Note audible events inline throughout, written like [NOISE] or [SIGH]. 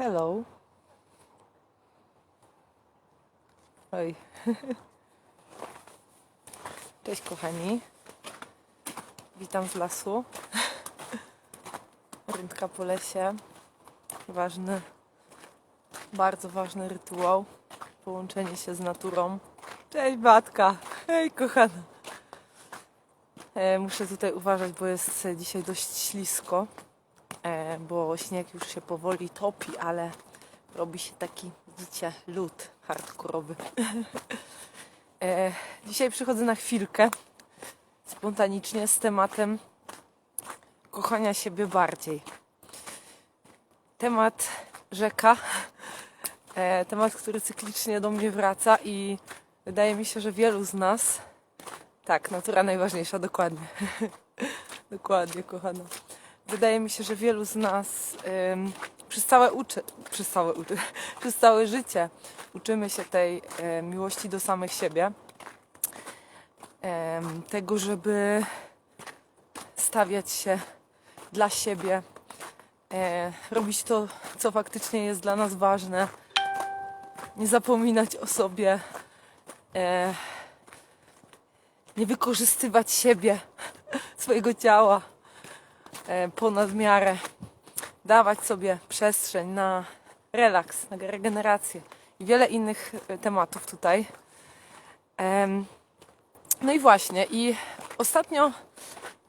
Hello. Oj. [LAUGHS] Cześć kochani. Witam z lasu. [LAUGHS] Rundka po lesie. Ważny, bardzo ważny rytuał. Połączenie się z naturą. Cześć Batka. Hej kochana. E, muszę tutaj uważać, bo jest dzisiaj dość ślisko bo śnieg już się powoli topi, ale robi się taki, widzicie, lód hardkorowy. [LAUGHS] e, dzisiaj przychodzę na chwilkę spontanicznie z tematem kochania siebie bardziej. Temat rzeka, e, temat, który cyklicznie do mnie wraca i wydaje mi się, że wielu z nas, tak, natura najważniejsza, dokładnie. [LAUGHS] dokładnie, kochana wydaje mi się, że wielu z nas ym, przez całe uczy, przez całe uczy, [LAUGHS] przez całe życie uczymy się tej e, miłości do samych siebie. Em, tego, żeby stawiać się dla siebie, e, robić to, co faktycznie jest dla nas ważne, nie zapominać o sobie, e, nie wykorzystywać siebie, [LAUGHS] swojego ciała ponad miarę, dawać sobie przestrzeń na relaks, na regenerację i wiele innych e, tematów tutaj. No i właśnie, i ostatnio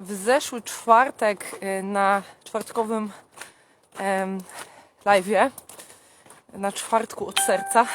w zeszły czwartek e, na czwartkowym live'ie, na czwartku od serca,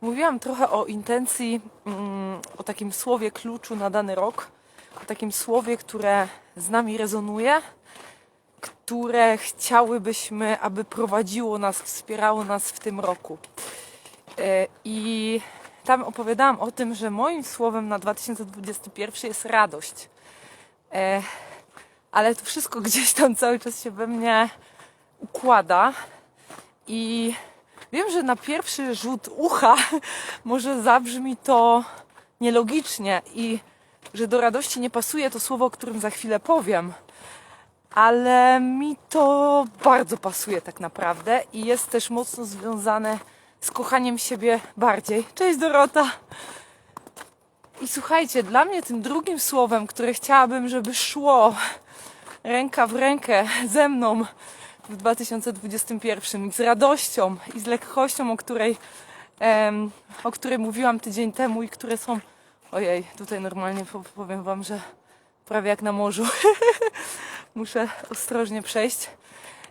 mówiłam trochę o intencji, mm, o takim słowie kluczu na dany rok, o takim słowie, które z nami rezonuje, które chciałybyśmy, aby prowadziło nas, wspierało nas w tym roku. E, I tam opowiadałam o tym, że moim słowem na 2021 jest radość. E, Ale to wszystko [LAUGHS] gdzieś tam cały czas się we mnie układa i wiem, że na pierwszy rzut ucha [LAUGHS] może zabrzmi to nielogicznie i że do radości nie pasuje to słowo, o którym za chwilę powiem ale mi to bardzo pasuje tak naprawdę i jest też mocno związane z kochaniem siebie bardziej. Cześć Dorota! I słuchajcie, dla mnie tym drugim słowem, które chciałabym, żeby szło ręka w rękę ze mną w 2021 i z radością i z lekkością, o której, em, o której mówiłam tydzień temu i które są, ojej, tutaj normalnie po- powiem Wam, że prawie jak na morzu. [LAUGHS] Muszę ostrożnie przejść.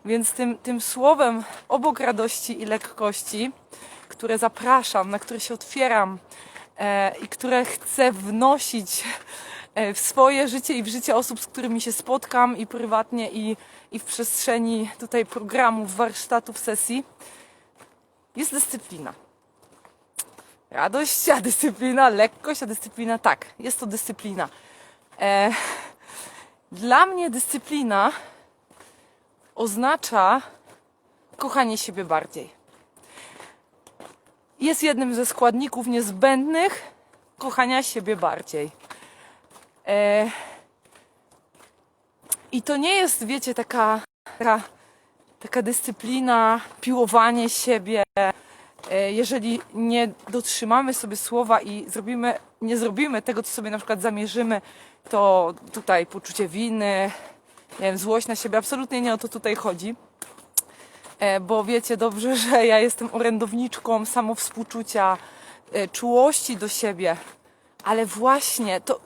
Więc tym, tym słowem obok radości i lekkości, które zapraszam, na które się otwieram e, i które chcę wnosić e, w swoje życie i w życie osób, z którymi się spotkam i prywatnie, i, i w przestrzeni tutaj programów, warsztatów, sesji, jest dyscyplina. Radość, a dyscyplina, lekkość, a dyscyplina, tak, jest to dyscyplina. E, dla mnie dyscyplina oznacza kochanie siebie bardziej. Jest jednym ze składników niezbędnych kochania siebie bardziej. E, I to nie jest, wiecie, taka, taka, taka dyscyplina, piłowanie siebie. E, jeżeli nie dotrzymamy sobie słowa i zrobimy, nie zrobimy tego, co sobie na przykład zamierzymy, to tutaj poczucie winy, nie wiem, złość na siebie, absolutnie nie o to tutaj chodzi. E, Bo wiecie dobrze, [LAUGHS] że ja jestem orędowniczką samowspółczucia, e, czułości do siebie, ale właśnie to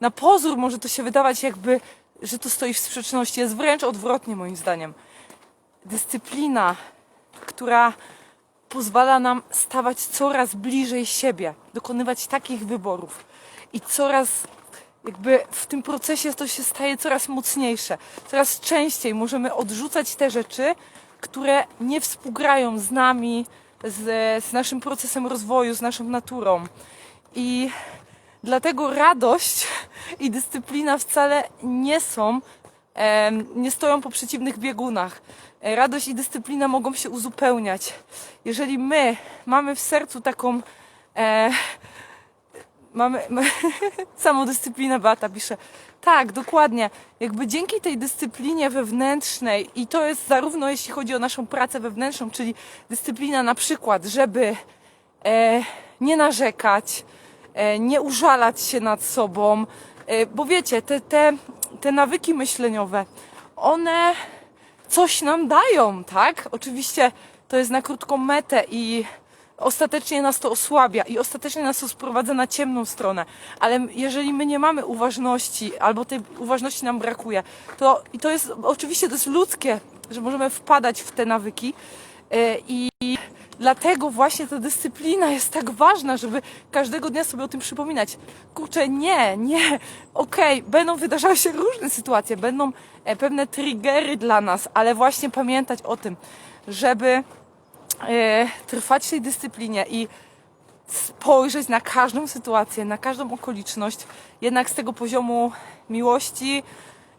na pozór może to się wydawać jakby, że to stoi w sprzeczności, jest wręcz odwrotnie moim zdaniem. Dyscyplina, która pozwala nam stawać coraz bliżej siebie, dokonywać takich wyborów i coraz jakby w tym procesie to się staje coraz mocniejsze. Coraz częściej możemy odrzucać te rzeczy, które nie współgrają z nami, z, z naszym procesem rozwoju, z naszą naturą. I dlatego radość [LAUGHS] i dyscyplina wcale nie są, nie stoją po przeciwnych biegunach. E, Radość i dyscyplina mogą się uzupełniać. Jeżeli my mamy w sercu taką e, [LAUGHS] mamy, samodyscyplinę Beata pisze, Tak, dokładnie. Jakby dzięki tej dyscyplinie wewnętrznej, i to jest zarówno jeśli chodzi o naszą pracę wewnętrzną, czyli dyscyplina na przykład, żeby e, nie narzekać, e, nie użalać się nad sobą, e, bo wiecie, te, te, te nawyki myśleniowe, one coś nam dają, tak? Oczywiście to jest na krótką metę i ostatecznie nas to osłabia i ostatecznie nas to sprowadza na ciemną stronę. Ale jeżeli my nie mamy uważności, albo tej uważności nam brakuje, to i to jest oczywiście to jest ludzkie, że możemy wpadać w te nawyki e, i dlatego właśnie ta dyscyplina jest tak ważna, żeby każdego dnia sobie o tym przypominać. Kurczę, nie, nie, okej, będą wydarzały się różne sytuacje, będą e, pewne triggery dla nas, ale właśnie pamiętać o tym, żeby trwać w tej dyscyplinie i spojrzeć na każdą sytuację, na każdą okoliczność, jednak z tego poziomu miłości,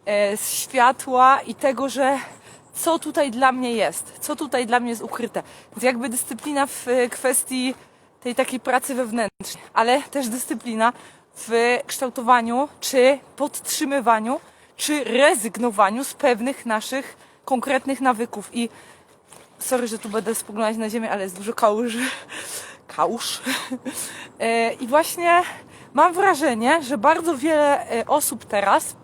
e, z światła i tego, że co tutaj dla mnie jest, co tutaj dla mnie jest ukryte. Więc jakby dyscyplina w e, kwestii tej takiej pracy wewnętrznej, ale też dyscyplina w kształtowaniu czy podtrzymywaniu, czy rezygnowaniu z pewnych naszych konkretnych nawyków. I sorry, że tu będę spoglądać na ziemię, ale jest dużo kałuży. Kałuż. [LAUGHS] [LAUGHS] E, I właśnie mam wrażenie, że bardzo wiele e, osób teraz,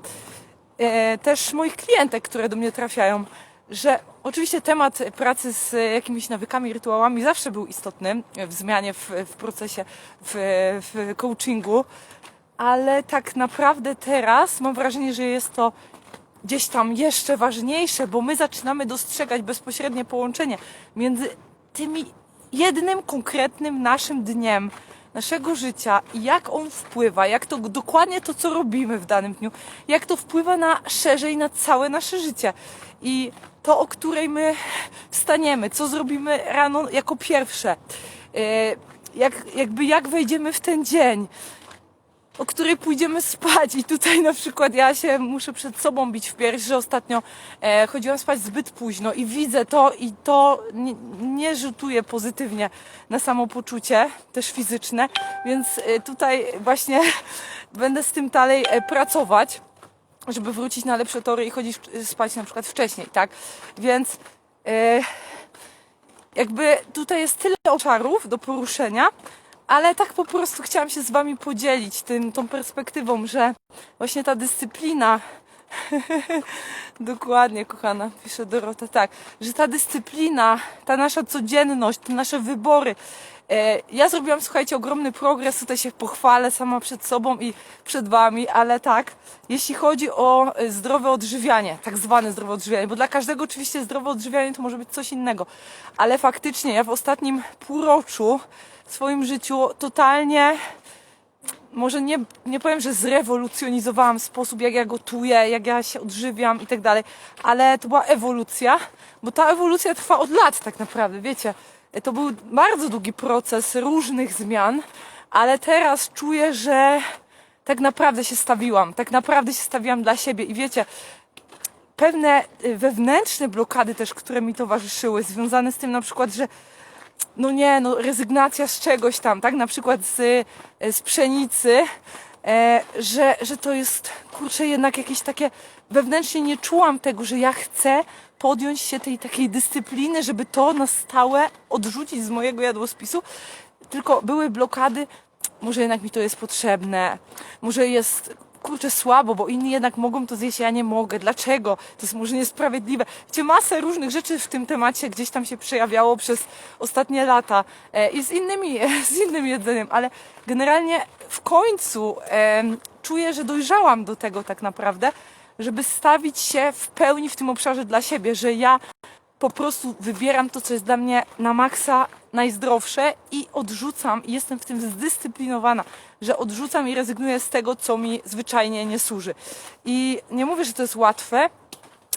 e, też moich klientek, które do mnie trafiają, że oczywiście temat pracy z jakimiś nawykami, rytuałami zawsze był istotny w zmianie, w, w procesie, w, w coachingu, ale tak naprawdę teraz mam wrażenie, że jest to gdzieś tam jeszcze ważniejsze, bo my zaczynamy dostrzegać bezpośrednie połączenie między tymi jednym konkretnym naszym dniem naszego życia i jak on wpływa, jak to dokładnie to, co robimy w danym dniu, jak to wpływa na szerzej na całe nasze życie. I to, o której my wstaniemy, co zrobimy rano jako pierwsze, yy, jak, jakby jak wejdziemy w ten dzień, o której pójdziemy spać. I tutaj na przykład ja się muszę przed sobą bić w pierś, że ostatnio e, chodziłam spać zbyt późno i widzę to i to nie, nie rzutuje pozytywnie na samopoczucie, też fizyczne, więc e, tutaj właśnie [LAUGHS] będę z tym dalej e, pracować żeby wrócić na lepsze tory i chodzić spać na przykład wcześniej, tak? Więc e, jakby tutaj jest tyle obszarów do poruszenia, ale tak po prostu chciałam się z Wami podzielić tym, tą perspektywą, że właśnie ta dyscyplina, [LAUGHS] dokładnie kochana, pisze Dorota, tak, że ta dyscyplina, ta nasza codzienność, te nasze wybory, e, ja zrobiłam, słuchajcie, ogromny progres, tutaj się pochwalę sama przed sobą i przed Wami, ale tak, jeśli chodzi o e, zdrowe odżywianie, tak zwane zdrowe odżywianie, bo dla każdego oczywiście zdrowe odżywianie to może być coś innego, ale faktycznie ja w ostatnim półroczu w swoim życiu totalnie, może nie, nie powiem, że zrewolucjonizowałam sposób, jak ja gotuję, jak ja się odżywiam i tak dalej, ale to była ewolucja, bo ta ewolucja trwa od lat tak naprawdę, wiecie. To był bardzo długi proces różnych zmian, ale teraz czuję, że tak naprawdę się stawiłam, tak naprawdę się stawiłam dla siebie i wiecie, pewne y, wewnętrzne blokady też, które mi towarzyszyły, związane z tym na przykład, że no nie, no rezygnacja z czegoś tam, tak, na przykład z, z pszenicy, e, że, że to jest, kurczę, jednak jakieś takie, wewnętrznie nie czułam tego, że ja chcę podjąć się tej takiej dyscypliny, żeby to na stałe odrzucić z mojego jadłospisu, tylko były blokady, może jednak mi to jest potrzebne, może jest kurczę słabo, bo inni jednak mogą to zjeść, ja nie mogę. Dlaczego? To jest może niesprawiedliwe. Wiecie, masę różnych rzeczy w tym temacie gdzieś tam się przejawiało przez ostatnie lata e, i z innymi, [LAUGHS] z innym jedzeniem, ale generalnie w końcu e, czuję, że dojrzałam do tego tak naprawdę, żeby stawić się w pełni w tym obszarze dla siebie, że ja po prostu wybieram to, co jest dla mnie na maksa najzdrowsze i odrzucam, jestem w tym zdyscyplinowana, że odrzucam i rezygnuję z tego, co mi zwyczajnie nie służy. I nie mówię, że to jest łatwe,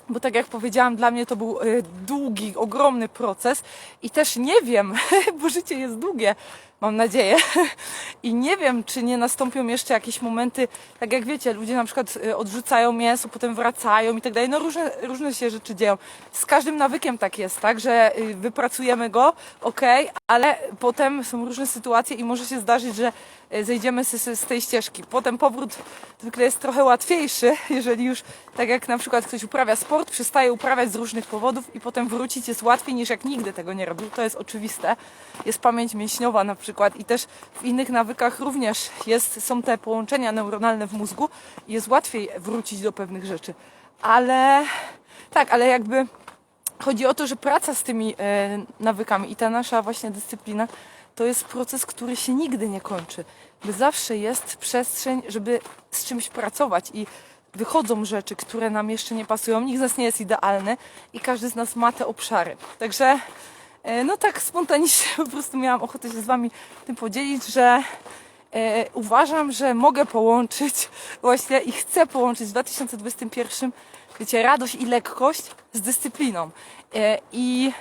bo tak jak powiedziałam, dla mnie to był y, długi, ogromny proces i też nie wiem, [LAUGHS] bo życie jest długie, mam nadzieję. I nie wiem, czy nie nastąpią jeszcze jakieś momenty, tak jak wiecie, ludzie na przykład y, odrzucają mięso, potem wracają i tak dalej. No różne, różne się rzeczy dzieją. Z każdym nawykiem tak jest, tak, że y, wypracujemy go, okej, ale potem są różne sytuacje i może się zdarzyć, że zejdziemy z, z, z tej ścieżki. Potem powrót zwykle jest trochę łatwiejszy, [LAUGHS] jeżeli już, tak jak na przykład ktoś uprawia sport, przestaje uprawiać z różnych powodów i potem wrócić jest łatwiej niż jak nigdy tego nie robił. To jest oczywiste. Jest pamięć mięśniowa na przykład i też w innych nawykach również jest, są te połączenia neuronalne w mózgu i jest łatwiej wrócić do pewnych rzeczy. Ale tak, ale jakby chodzi o to, że praca z tymi e, nawykami i ta nasza właśnie dyscyplina to jest proces, który się nigdy nie kończy. By zawsze jest przestrzeń, żeby z czymś pracować i wychodzą rzeczy, które nam jeszcze nie pasują. Nikt z nas nie jest idealny i każdy z nas ma te obszary. Także e, no tak spontanicznie [LAUGHS] po prostu miałam ochotę się z Wami tym podzielić, że e, uważam, że mogę połączyć [LAUGHS] właśnie i chcę połączyć w 2021 wiecie, radość i lekkość z dyscypliną. E, I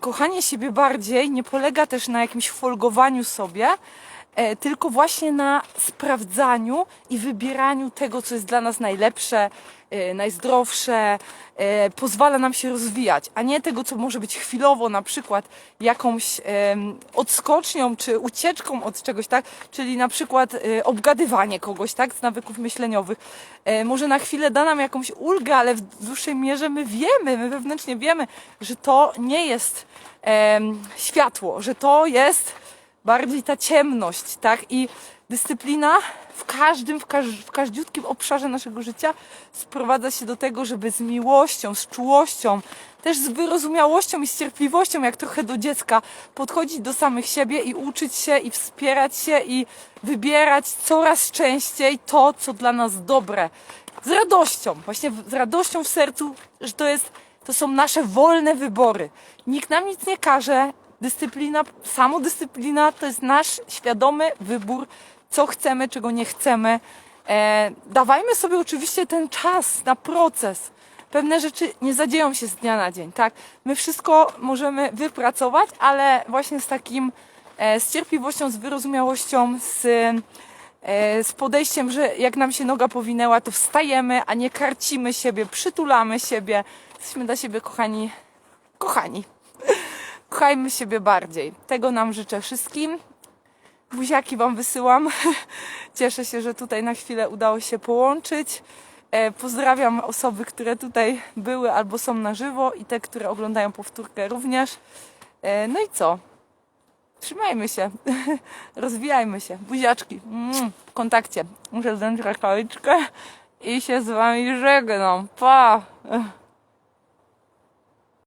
kochanie siebie bardziej nie polega też na jakimś folgowaniu sobie, tylko właśnie na sprawdzaniu i wybieraniu tego, co jest dla nas najlepsze, e, najzdrowsze, e, pozwala nam się rozwijać, a nie tego, co może być chwilowo, na przykład jakąś odskocznią czy ucieczką od czegoś, tak? Czyli na przykład e, obgadywanie kogoś, tak? Z nawyków myśleniowych. E, może na chwilę da nam jakąś ulgę, ale w dłuższej mierze my wiemy, my wewnętrznie wiemy, że to nie jest światło, że to jest bardziej ta ciemność, tak? I dyscyplina w każdym, w, każ w każdziutkim obszarze naszego życia sprowadza się do tego, żeby z miłością, z czułością, też z wyrozumiałością i z cierpliwością, jak trochę do dziecka, podchodzić do samych siebie i uczyć się i wspierać się i wybierać coraz częściej to, co dla nas dobre. Z radością, właśnie z radością w sercu, że to jest, to są nasze wolne wybory. Nikt nam nic nie każe, Dyscyplina, samodyscyplina to jest nasz świadomy wybór, co chcemy, czego nie chcemy. E, dawajmy sobie oczywiście ten czas na proces. Pewne rzeczy nie zadzieją się z dnia na dzień, tak? My wszystko możemy wypracować, ale właśnie z takim, e, z cierpliwością, z wyrozumiałością, z, e, z podejściem, że jak nam się noga powinęła, to wstajemy, a nie karcimy siebie, przytulamy siebie. Jesteśmy dla siebie kochani, kochani. Kochajmy siebie bardziej. Tego nam życzę wszystkim. Buziaki Wam wysyłam. [LAUGHS] Cieszę się, że tutaj na chwilę udało się połączyć. E, Pozdrawiam osoby, które tutaj były albo są na żywo i te, które oglądają powtórkę również. E, No i co? Trzymajmy się. [LAUGHS] Rozwijajmy się. Buziaczki. W kontakcie. Muszę zdjąć rękawiczkę i się z Wami żegnam. Pa!